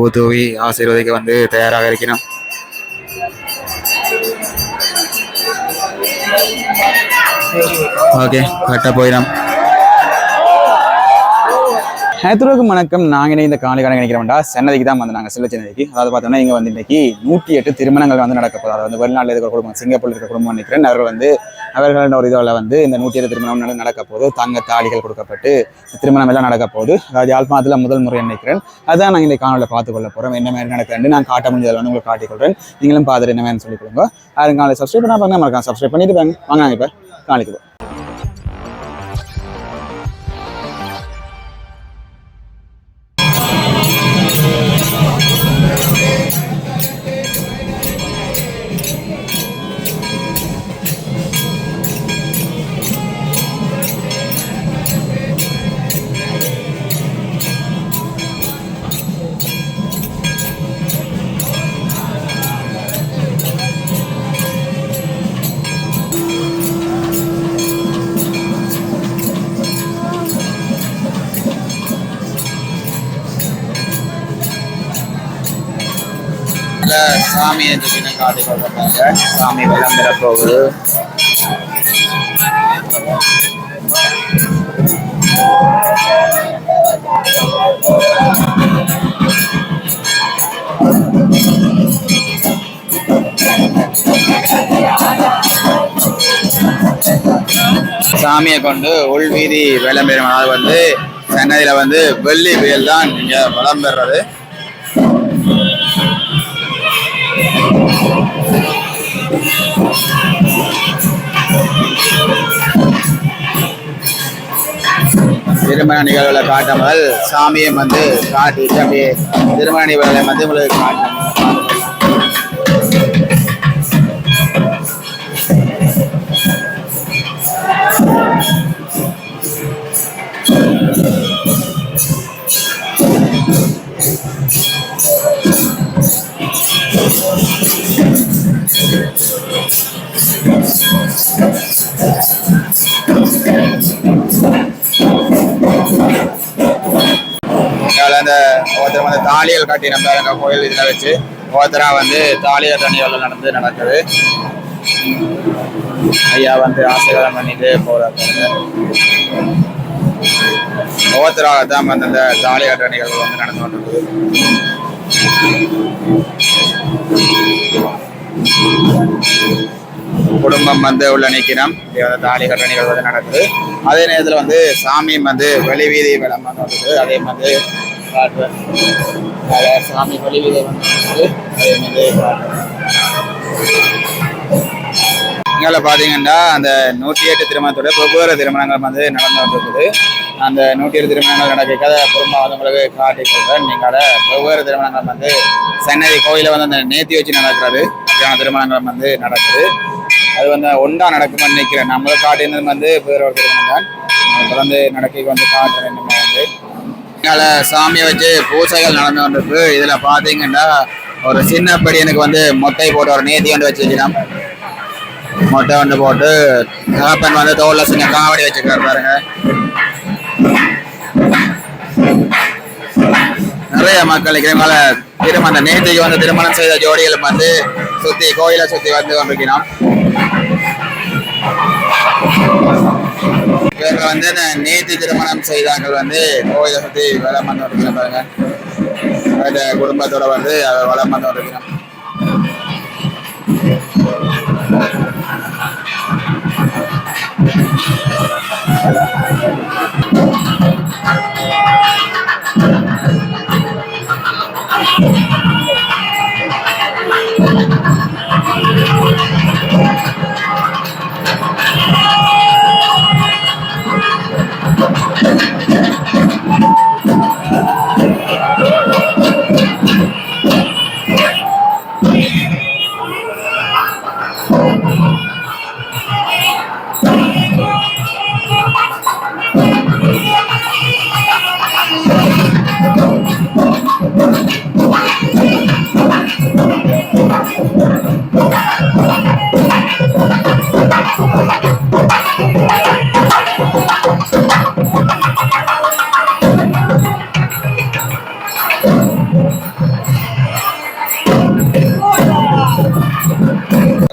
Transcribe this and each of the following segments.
பூ தூவி ஆசீர்வதிக்க வந்து தயாராக இருக்கணும் ஓகே கரெக்டாக போயிடும். நேற்றுக்கும் வணக்கம். நாங்கள் இந்த காணொலி கடை நினைக்கிறோம்டா சென்னதிக்கு தான் வந்து நாங்கள் செல்ல சென்னதிக்கு. அதாவது பார்த்தோம்னா இங்கே வந்து இன்னைக்கு நூற்றி எட்டு திருமணங்கள் வந்து நடக்க போகுது. அதாவது வந்து வெளிநாட்டில் இருக்கிற குடும்பம் சிங்கப்பூரில் இருக்கிற குடும்பம் நினைக்கிறேன். அவர்கள் வந்து அவர்களோட ஒரு இதில் வந்து இந்த நூற்றி இருபது திருமணம் நட- நடக்க போது தங்க தாலிகள் கொடுக்கப்பட்டு திருமணம் எல்லாம் நடக்க போது அதாவது யாழ்ப்பாணத்தில் முதல் முறை நினைக்கிறேன். அதான் நாங்கள் இந்த காணொலியில் பார்த்து கொள்ள போகிறோம் என்ன மாதிரி நடக்கிறேன் நான் காட்ட முடிஞ்சதில் வந்து உங்களுக்கு காட்டிக்கொள்கிறேன் நீங்களும் பார்த்துட்டு என்ன மாதிரி சொல்லிக் கொடுங்க. யாரும் காலை சப்ஸ்கிரைப் பண்ணால் பாருங்க மறக்காம சப்ஸ்கிரைப் பண்ணிட்டு பாருங்க வாங்க இப்போ காணிக்கு சாமி என்று காட்டி கொடுத்தாங்க சாமி விளம்பர போகுது. சாமியை கொண்டு உள்வீதி விளம்பரம் அதாவது வந்து சென்னையில் வந்து வெள்ளி புயல் தான் இங்கே விளம்பெறது திருமண நிகழ்வில் காட்டாமல் சாமியை வந்து காட்டிட்டு அப்படியே திருமண நிகழ்வுகளை வந்து உங்களுக்கு காட்டணும் தாலியல் காட்டி நம்ம எங்கள் கோயில் இதில் வச்சு ஒருத்தரா வந்து தாலியல் தண்ணிகள் நடந்து நடக்குது. ஐயா வந்து ஆசீர்வாதம் பண்ணிட்டு போறாங்க ஒவ்வொருத்தராக தான் வந்து அந்த தாலியாட்ட நிகழ்வு வந்து நடந்து கொண்டிருக்குது குடும்பம் வந்து உள்ள நிற்கிறோம் வந்து தாலி கட்ட நிகழ்வு வந்து நடக்குது. அதே நேரத்தில் வந்து சாமியும் வந்து வெளி வீதி விளம்பரம் வந்து அதே மாதிரி காட்டுவேன் அதில் சாமி வெளி வீதி வந்து அதே மாதிரி இங்கே பார்த்தீங்கன்னா அந்த நூற்றி எட்டு திருமணத்தோட வெவ்வேறு திருமணங்கள் வந்து நடந்து வந்துருக்குது அந்த நூற்றி எட்டு திருமணங்கள் நடக்கிறத குடும்பம் உங்களுக்கு காட்டி கொடுக்குறேன் நீங்கள் வெவ்வேறு திருமணங்கள் வந்து சென்னை கோயிலில் வந்து அந்த நேர்த்தி வச்சு நடக்கிறது. அப்படியான திருமணங்கள் வந்து நடக்குது. அது வந்து ஒன்றா நடக்கும்னு நினைக்கிறேன். நம்மளும் காட்டினது வந்து வேற ஒரு திருமணம் தான். தொடர்ந்து நடக்க வந்து காட்டுறேன் நம்ம சாமியை வச்சு பூஜைகள் நடந்து கொண்டிருக்கு. இதில் பார்த்தீங்கன்னா ஒரு சின்ன எனக்கு வந்து மொட்டை போட்டு ஒரு நேத்தி வந்து வச்சு வச்சுக்கலாம் மொட்டை ஒன்று போட்டு தகப்பன் வந்து தோல்ல சின்ன காவடி வச்சுக்கிறார் பாருங்க. நிறைய மக்கள் இருக்கிறவங்கள திருமணம் நேத்திக்கு வந்து திருமணம் செய்த ஜோடிகள் வந்து சுற்றி கோயிலை சுற்றி வந்து கொண்டிருக்கிறோம். இவர்கள் வந்து அந்த நேற்று திருமணம் செய்தார்கள் வந்து கோயிலை சுற்றி வளம் வந்து இருக்கிறோம் பாருங்க இந்த குடும்பத்தோட வந்து வளம் வந்து இருக்கிறோம்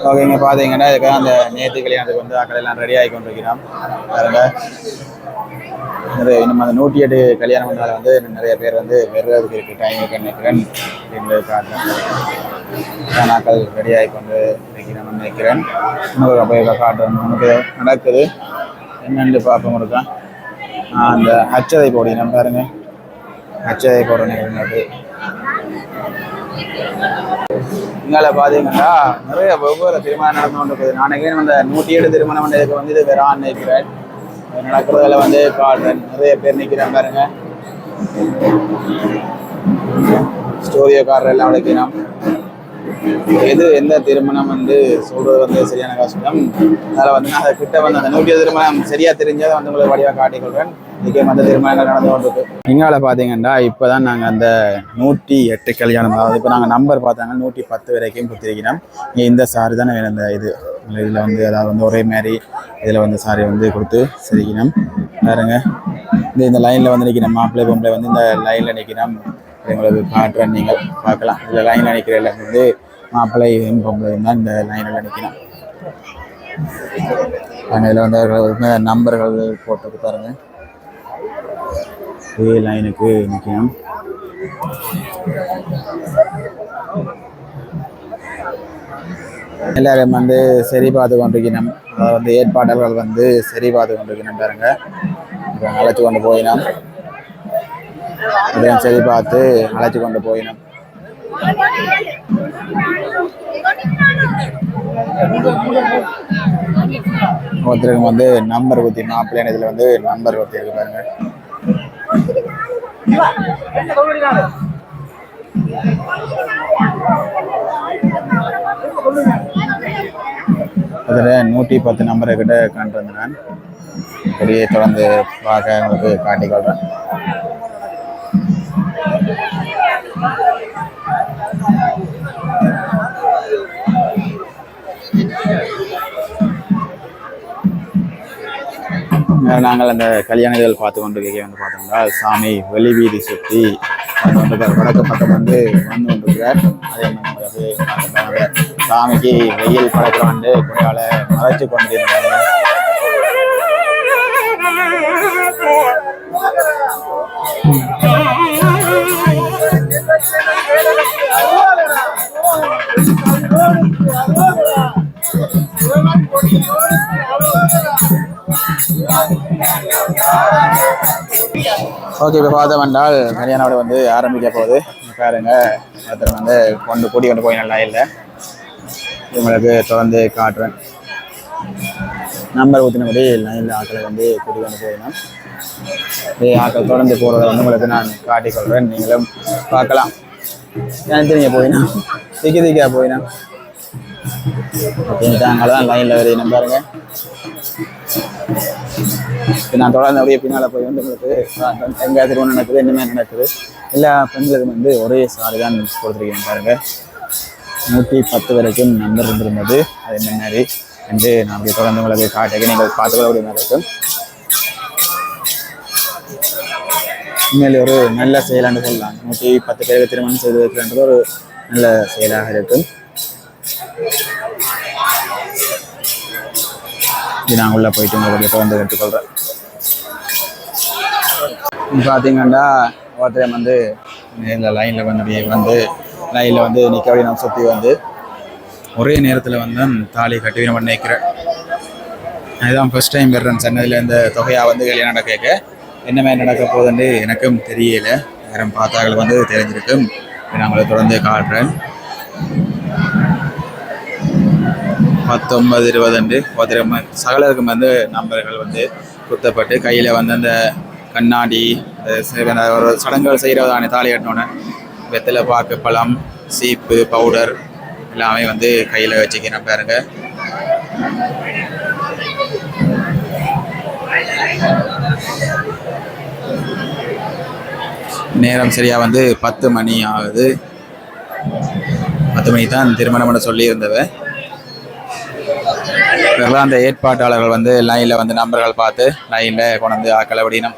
ஓகே இங்கே பார்த்தீங்கன்னா இதுக்காக அந்த நேற்று கல்யாணத்துக்கு வந்து ஆக்கள் எல்லாம் ரெடி ஆகி கொண்டிருக்கிறோம். பாருங்க. நிறைய நம்ம அந்த நூற்றி எட்டு கல்யாணம் பண்ணால வந்து நிறைய பேர் வந்து வெறுறதுக்கு இருக்கு டைம் இருக்கு நினைக்கிறேன். காட்டுறேன் நாட்கள் ரெடி ஆகி கொண்டு இருக்கிறோம் நினைக்கிறேன். இன்னொரு போய் காட்டுறேன். நமக்கு நடக்குது. என்னென்று பார்ப்போம் இருக்கா அந்த அச்சதை போடுகிறேன் பாருங்க. அச்சதை போடுற நிகழ்வு இங்கால பார்த்தீங்கன்னா நிறைய வெவ்வேறு திருமணம் நடந்து கொண்டு இருக்குது நான் ஏன் அந்த நூற்றி ஏழு திருமணம் பண்ணதுக்கு வந்து இது வெறான் நிற்கிறேன் நடக்கிறதுல வந்து காட்டுறேன் நிறைய பேர் நிற்கிறேன் பாருங்க. ஸ்டோரியோக்காரர் எல்லாம் உடைக்கணும். எது எந்த திருமணம் வந்து சொல்றது வந்து சரியான கஷ்டம். அதனால வந்து நான் அதை கிட்ட வந்து அந்த நூற்றி திருமணம் சரியா தெரிஞ்சதை வந்து உங்களுக்கு வடிவாக காட்டிக்கொள்வேன். இன்னைக்கு அந்த திருமணங்கள் நடந்து கொண்டிருக்கு. இங்கால பார்த்தீங்கன்னா இப்போதான் நாங்கள் அந்த நூற்றி எட்டு கல்யாணம் அதாவது இப்போ நாங்கள் நம்பர் பார்த்தாங்க நூற்றி பத்து வரைக்கும் கொடுத்துருக்கிறோம் இங்கே இந்த சாரி தானே வேணும் இந்த இது. இதில் வந்து அதாவது வந்து ஒரே மாதிரி இதில் வந்து சாரி வந்து கொடுத்து சரிக்கணும் பாருங்க. இந்த இந்த லைனில் வந்து நிற்கிறோம் மாப்பிள்ளை பொம்பளை வந்து இந்த லைனில் நிற்கிறோம் எங்களது காட்டுறேன் நீங்கள் பார்க்கலாம். இந்த லைனில் நிற்கிறதுல வந்து மாப்பிள்ளை பொம்பளை தான் இந்த லைனில் நிற்கணும் நாங்கள் இதில் வந்து அவர்கள் நம்பர்கள் போட்டு பாருங்க. இதே லைனுக்கு நிற்கணும். எல்லாரும் வந்து சரி பார்த்து கொண்டிருக்கணும். அதாவது வந்து ஏற்பாட்டாளர்கள் வந்து சரி பார்த்து கொண்டிருக்கணும் பாருங்க. அழைத்து கொண்டு போயினோம் இதையும் சரி பார்த்து அழைச்சி கொண்டு போயினோம். ஒருத்தருக்கு வந்து நம்பர் குத்தி மாப்பிள்ளை இதில் வந்து நம்பர் குத்தி இருக்கு பாருங்க. அதில் நூற்றி பத்து நம்பரை கிட்ட கண்டிருந்தேன் அப்படியே தொடர்ந்து பார்க்க உங்களுக்கு காட்டிக்கொள்கிறேன் நாங்கள் அந்த கல்யாண இதழ் பார்த்து கொண்டு வந்து பார்த்தோம்னா சாமி வெளி வீதி சுற்றி அது வந்து வடக்கு பக்கம் வந்து வந்து கொண்டிருக்கிறார். அதே மாதிரி சாமிக்கு வெயில் பழக்கிற வந்து குடையால மறைச்சு கொண்டிருந்தாங்க ஓகே இப்போ பார்த்தோம் என்றால் கல்யாணோட வந்து ஆரம்பிக்க போகுது. பாருங்க ஒருத்தர் வந்து கொண்டு கூடி கொண்டு போய் நல்லா இல்லை உங்களுக்கு தொடர்ந்து காட்டுறேன். நம்பர் ஊற்றினபடி லைனில் ஆட்களை வந்து கூட்டி கொண்டு போயிடணும் ஆக்கள் ஆட்கள் தொடர்ந்து போகிறத வந்து உங்களுக்கு நான் காட்டிக்கொள்கிறேன் நீங்களும் பார்க்கலாம். எனக்கு தெரிஞ்ச போயினா? திக்கி திக்கா போயினா? ஓகே அங்கே தான் லைனில் வரையணும் பாருங்க. நான் தொடர்ந்து அப்படியே பின்னால் போய் வந்து உங்களுக்கு எங்கே திருமணம் நடக்குது என்னமே நடக்குது எல்லா பெண்களுக்கும் வந்து ஒரே சாரி தான் கொடுத்துருக்கேன் பாருங்க. நூற்றி பத்து வரைக்கும் நம்பர் இருந்திருந்தது. அது என்ன மாதிரி? என்று நான் அப்படியே தொடர்ந்து உங்களுக்கு காட்டுக்கு நீங்கள் பார்த்துக்கொள்ள முடியுமா இருக்கும். உண்மையிலே ஒரு நல்ல செயலாண்டு சொல்லலாம் நூற்றி பத்து பேருக்கு திருமணம் செய்து வைக்கிறன்றது ஒரு நல்ல செயலாக இருக்கும் இது நான் உள்ளே போயிட்டு உங்களுக்கு தொடர்ந்து எடுத்துக்கொள்கிறேன் பார்த்தீங்கன்னா ஒருத்தர் வந்து இந்த லைனில் வந்து வந்து லைனில் வந்து நிற்க வேண்டிய நான் சுற்றி வந்து ஒரே நேரத்தில் வந்து தாலி கட்டி நம்ம நினைக்கிறேன் இதுதான் ஃபர்ஸ்ட் டைம் வர்றேன் சென்னையில் இந்த தொகையாக வந்து வெளியே நடக்க என்ன மாதிரி நடக்க போகுதுன்னு எனக்கும் தெரியல. நேரம் பார்த்தாக்கள் வந்து தெரிஞ்சிருக்கும். இதை நான் உங்களை தொடர்ந்து காட்டுறேன் பத்தொன்பது இருபது அண்டு ஒருத்தர் சகலருக்கும் வந்து நம்பர்கள் வந்து குத்தப்பட்டு கையில் வந்து அந்த கண்ணாடி ஒரு சடங்குகள் செய்கிறதான தாலி கட்டினோன்னே. வெத்தலை பாக்கு பழம் சீப்பு பவுடர் எல்லாமே வந்து கையில் வச்சுக்கிறேன் பாருங்க. நேரம் சரியாக வந்து பத்து மணி ஆகுது. பத்து மணி தான் திருமணம் பண்ண சொல்லியிருந்தவ அந்த ஏற்பாட்டாளர்கள் வந்து லைனில் வந்து நம்பர்கள் பார்த்து லைனில் கொண்டு வந்து ஆக்களை விடணும்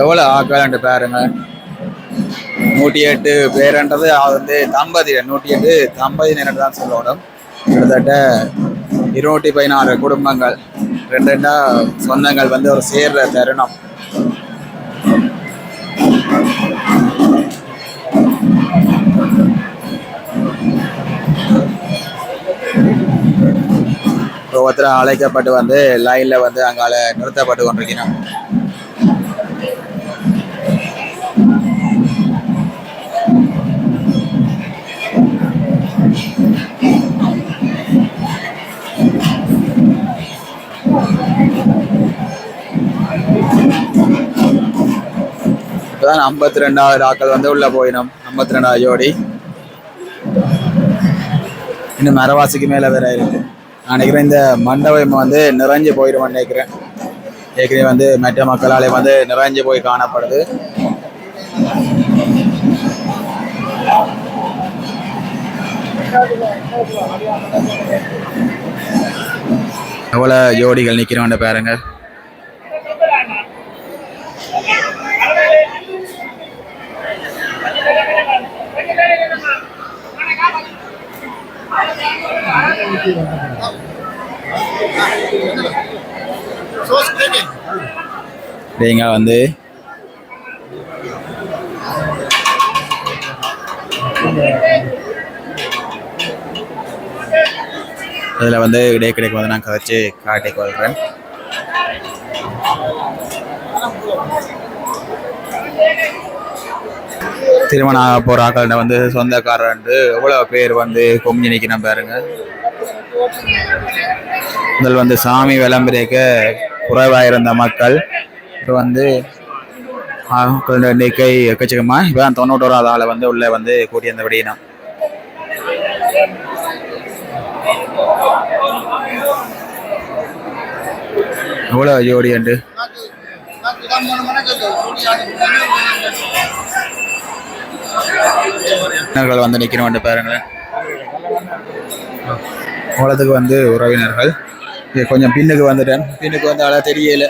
எவ்வளோ ஆக்கலான்ட்டு பாருங்க நூற்றி எட்டு பேருன்றது அது வந்து தம்பதி நூற்றி எட்டு தம்பதியினர் தான் சொல்லணும் கிட்டத்தட்ட இருநூற்றி பதினாறு குடும்பங்கள் ரெண்டு ரெண்டா சொந்தங்கள் வந்து ஒரு சேர்ற தருணம். ஒவ்வொருத்தரும் அழைக்கப்பட்டு வந்து லைன்ல வந்து அங்கால நிறுத்தப்பட்டு கொண்டிருக்கிறோம். இப்பதான் ஐம்பத்தி ரெண்டாவது ஆக்கள் வந்து உள்ள போயிடும். ஐம்பத்தி ரெண்டாவது ஜோடி. இன்னும் மரவாசிக்கு மேல வேற இருக்கு. நான் நினைக்கிறேன் இந்த மண்டபம் வந்து நிறைஞ்சு போயிடுவான்னு நினைக்கிறேன். ஏற்கனவே வந்து மற்ற மக்களாலே வந்து நிறைஞ்சு போய் காணப்படுது. எவ்வளோ ஜோடிகள் நிற்கிறோன்னு பாருங்கள் நீங்க வந்து. இதில் வந்து இடைக்கிடைக்கு வந்து நான் கதைச்சு காட்டிக் கொள்கிறேன் திருமணம் ஆக போகிற ஆக்கள்கிட்ட வந்து சொந்தக்காரன்ட்டு எவ்வளோ பேர் வந்து குமிஞ்சு நிற்கணும் பாருங்க. முதல் வந்து சாமி விளம்பரிக்க குறைவாக இருந்த மக்கள். இப்போ வந்து எண்ணிக்கை எக்கச்சக்கமா இப்போ தொண்ணூற்றோராவது ஆளை வந்து உள்ள வந்து கூட்டி வந்தபடினா எவ்வளோ ஜோடி அண்டு உறவினர்கள் வந்து நிற்கிறோம் பாருங்களேன். உலகத்துக்கு வந்து உறவினர்கள். இது கொஞ்சம் பின்னுக்கு வந்துட்டேன். பின்னுக்கு வந்து அழ தெரியல.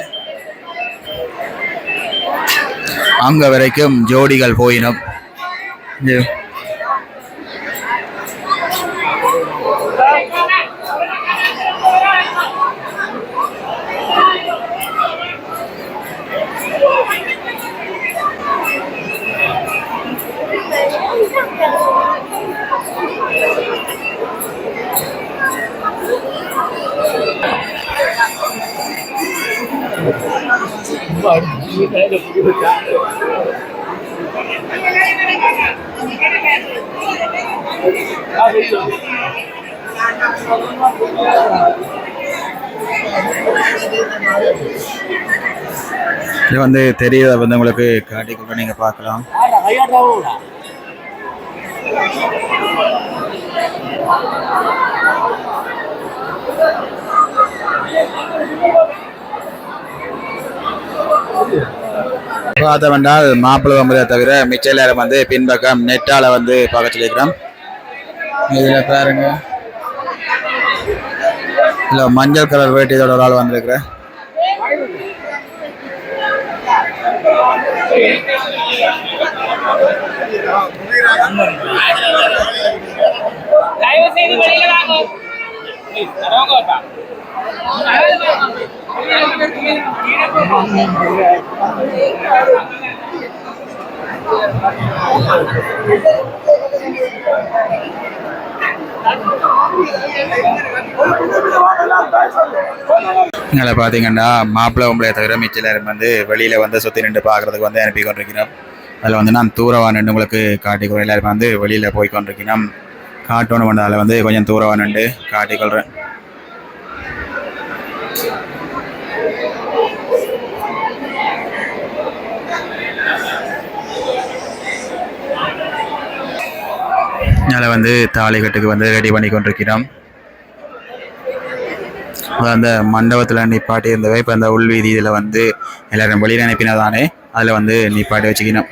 அங்கே வரைக்கும் ஜோடிகள் போயினும். இது வந்து தெரியுத வந்து உங்களுக்கு? காட்டி கூட நீங்க பார்க்கலாம். பார்த்தவென்றால் மாப்பிள்ளை வம்பதை தவிர மிச்ச எல்லாரும் வந்து பின்பக்கம் நெட்டால வந்து பார்க்க சொல்லியிருக்கிறோம். இதுல பாருங்க. இல்ல மஞ்சள் கலர் வேட்டியதோட ஒரு ஆள் வந்திருக்கிறேன் தயவு செய்து வெளியில வாங்க. Please, பார்த்தீங்கன்னா மாப்பிள்ளை உங்களை தவிர மிச்ச வந்து வெளியில் வந்து சுற்றி நின்று பார்க்குறதுக்கு வந்து அனுப்பி கொண்டிருக்கிறோம். அதில் வந்து நான் தூரவா நின்று உங்களுக்கு காட்டிக்கொள்கிறேன் எல்லாருமே வந்து வெளியில் போய் கொண்டிருக்கிறோம். காட்டணும் பண்ணதால் வந்து கொஞ்சம் தூரவா நின்று காட்டிக்கொள்கிறேன் அதில் வந்து தாலிகட்டுக்கு வந்து ரெடி பண்ணி கொண்டிருக்கிறோம். அந்த மண்டபத்தில் நிப்பாட்டி இருந்தவை இப்போ அந்த உள்வீதி இதில் வந்து எல்லாரும் வெளியில் அனுப்பினதானே அதில் வந்து நிப்பாட்டி வச்சுக்கணும்.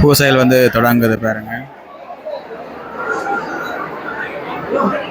பூசையில் வந்து தொடங்குது பாருங்கள் Oh,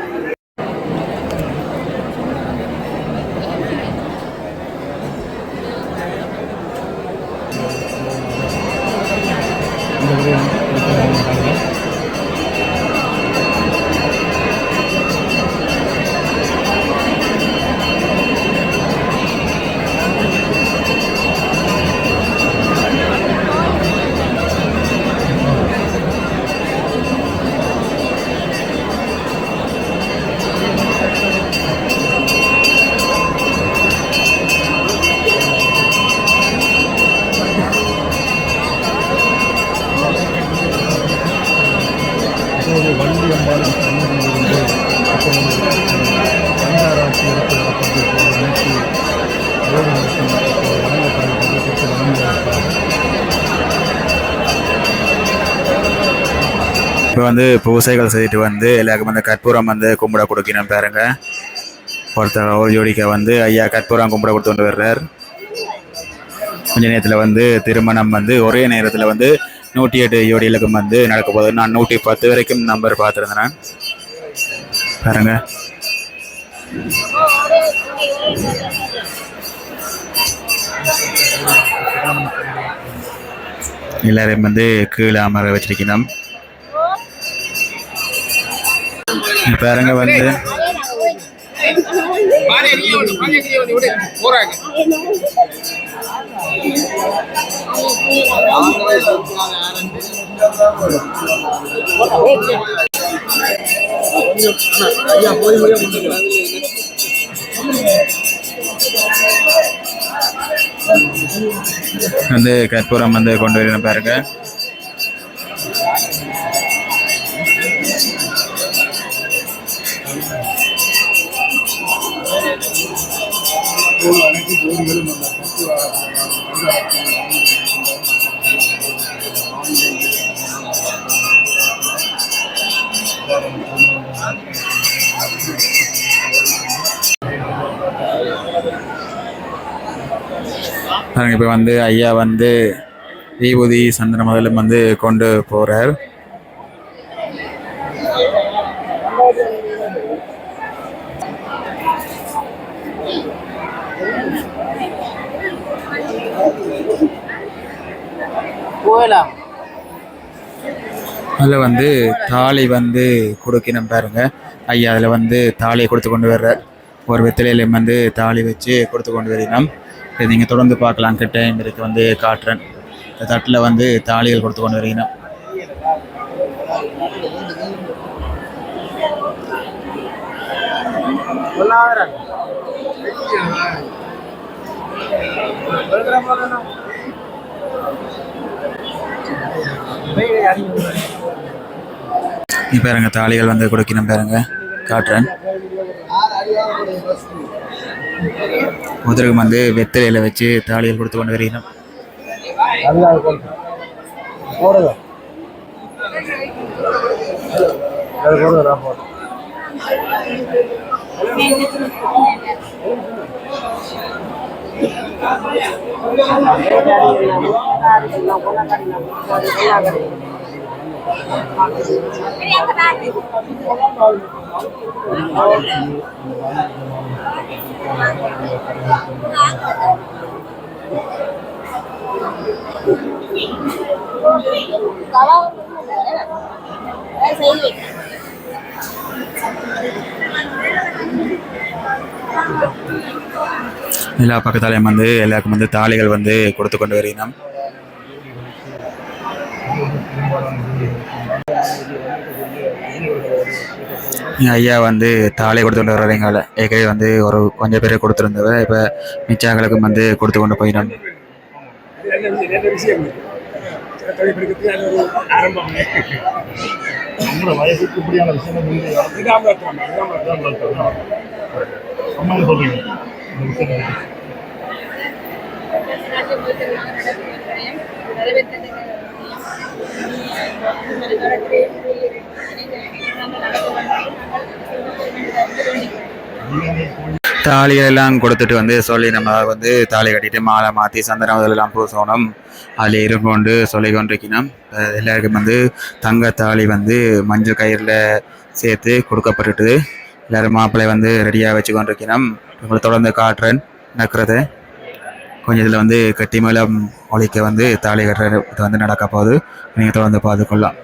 வந்து பூசைகள் செய்துட்டு வந்து எல்லாருக்கும் வந்து கற்பூரம் வந்து கும்பிட கொடுக்கணும் பாருங்க. ஒருத்தர் ஒரு ஜோடிக்க வந்து ஐயா கற்பூரம் கும்பிட கொடுத்து கொண்டு வர்றார். கொஞ்ச நேரத்தில் வந்து திருமணம் வந்து ஒரே நேரத்தில் வந்து நூற்றி எட்டு ஜோடிகளுக்கும் வந்து நடக்க போகுது. நான் நூற்றி பத்து வரைக்கும் நம்பர் பார்த்துருந்தேன் நான். பாருங்க. எல்லாரையும் வந்து கீழே அமர வச்சிருக்கணும் பாருங்க வந்து வந்து கற்பூரம் வந்து கொண்டு வரணும் பாருங்க. விடு. அனைத்து ஜோதிகளும் அந்த வந்து கொண்டு பாருங்க இப்போ வந்து ஐயா வந்து விபூதி சந்திர முதலும் வந்து கொண்டு போகிறார் அதில் வந்து தாலி வந்து கொடுக்கணும் பாருங்க. ஐயா அதில் வந்து தாலியை கொடுத்து கொண்டு வர்றார். ஒரு வெத்திலையிலையும் வந்து தாலி வச்சு கொடுத்து கொண்டு வரணும் இதை நீங்கள் தொடர்ந்து பார்க்கலாம். கிட்ட இருக்கு வந்து காட்டுறேன். இந்த தட்டில் வந்து தாலிகள் கொடுத்து கொண்டு வரணும் நீ பாருங்க தாலிகள் வந்து கொடுக்கணும் பாருங்க. காட்டுறேன். முதலுக்கு வந்து வெத்திலையில வச்சு தாலிகள் கொடுத்து கொண்டு வரணும் போடுங்க. அது போடுங்க நான் போடுறேன் எல்லா பக்கத்தாலையும் வந்து எல்லாருக்கும் வந்து தாலிகள் வந்து கொடுத்து கொண்டு வருகிறோம். ஐயா வந்து தாலி கொண்டு வர்றீங்கள ஏற்கனவே வந்து ஒரு கொஞ்சம் பேர் கொடுத்துருந்தவ இப்போ மிச்சாக்களுக்கும் வந்து கொடுத்து கொண்டு போயிடும். நம்மளோட வயசுக்கு இப்படியான விஷயங்கள் தாலியெல்லாம் கொடுத்துட்டு வந்து சொல்லி நம்ம வந்து தாலி கட்டிட்டு மாலை மாற்றி சந்தனம் இதெல்லாம் பூசணும். அதில் கொண்டு சொல்லி கொண்டிருக்கணும். எல்லாருக்கும் வந்து தங்க தாலி வந்து மஞ்சள் கயிறில் சேர்த்து கொடுக்கப்பட்டுட்டுது எல்லாரும் மாப்பிள்ளை வந்து ரெடியாக வச்சு கொண்டிருக்கணும் உங்களை தொடர்ந்து காட்டுறேன். நடக்கிறது. கொஞ்சம் இதில் வந்து கட்டி மேளம் ஒழிக்க வந்து தாலி கட்டுற இது வந்து நடக்க போகுது. நீங்கள் தொடர்ந்து பார்த்துக்கொள்ளலாம்.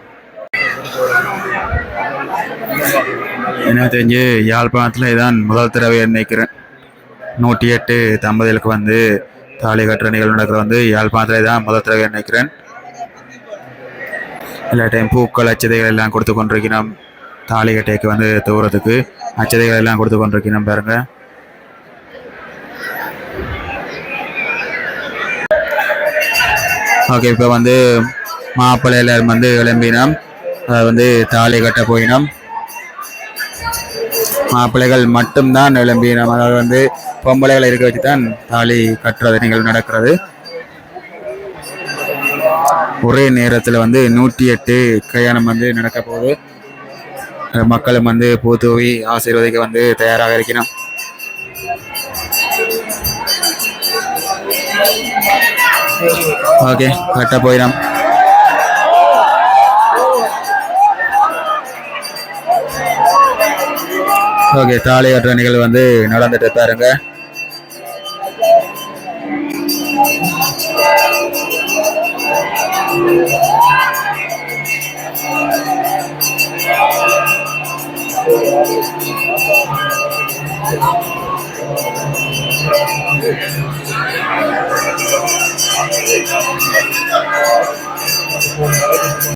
எனக்கு தெரிஞ்சு யாழ்ப்பாணத்தில் இதான் முதல் தடவை நினைக்கிறேன். நூற்றி எட்டு தம்பதிகளுக்கு வந்து தாலி கட்டுற நிகழ்வு நடக்கிற வந்து யாழ்ப்பாணத்தில் தான் முதல் தடவை நினைக்கிறேன். எல்லா டைம் பூக்கள் அச்சதைகள் எல்லாம் கொடுத்து கொண்டிருக்கிறோம். தாலி கட்டைக்கு வந்து தூரத்துக்கு. அச்சதைகள் எல்லாம் கொடுத்து கொண்டிருக்கிறோம் பாருங்க. ஓகே இப்போ வந்து மாப்பிள்ளை எல்லாரும் வந்து கிளம்பினோம். அதை வந்து தாலி கட்ட போயினோம். மாப்பிள்ளைகள் மட்டும்தான் விளம்பினோம் அதாவது வந்து பொம்பளைகளை இருக்க வச்சு தான் தாலி கட்டுறது நிகழ்வு நடக்கிறது. ஒரே நேரத்தில் வந்து நூற்றி எட்டு கல்யாணம் வந்து நடக்க போகுது. மக்களும் வந்து பூ தூவி ஆசீர்வதிக்க வந்து தயாராக இருக்கணும் ஓகே கரெக்டாக போயிடும். ஓகே தாலி கட்டுற நிகழ்வு வந்து நடந்துட்டு பாருங்க